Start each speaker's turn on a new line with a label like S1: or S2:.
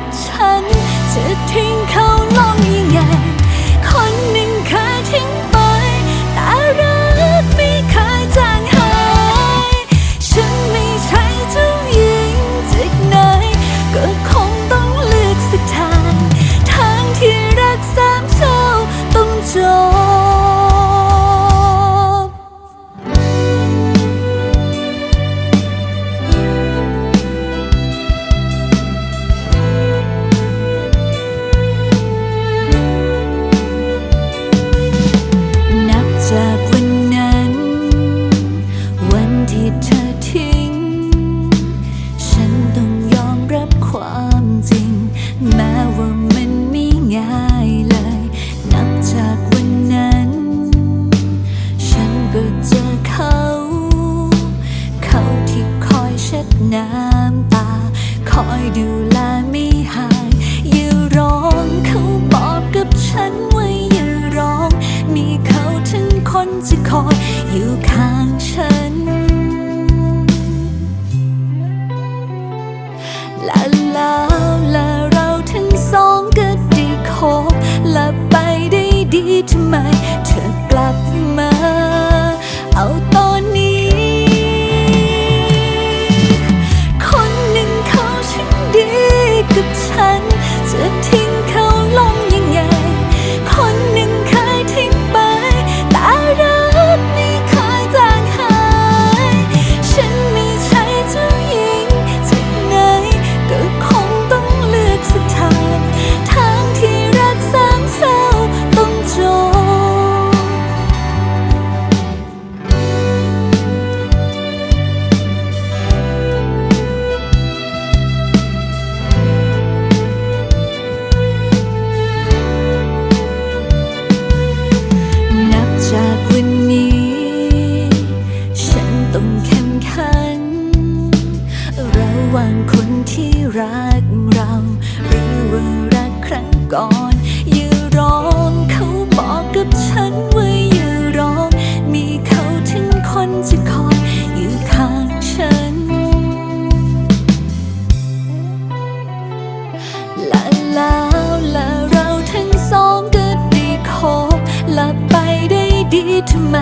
S1: กั จ หว่างคนที่รักเรา หรือว่ารักครั้งก่อนยืนร้องเขาบอกกับฉันว่ายืนร้อง มีเขาถึงคนจะคอยอยู่ข้างฉันและแล้วและเราทั้งสองก็ได้คบหลับไปได้ดีทำไม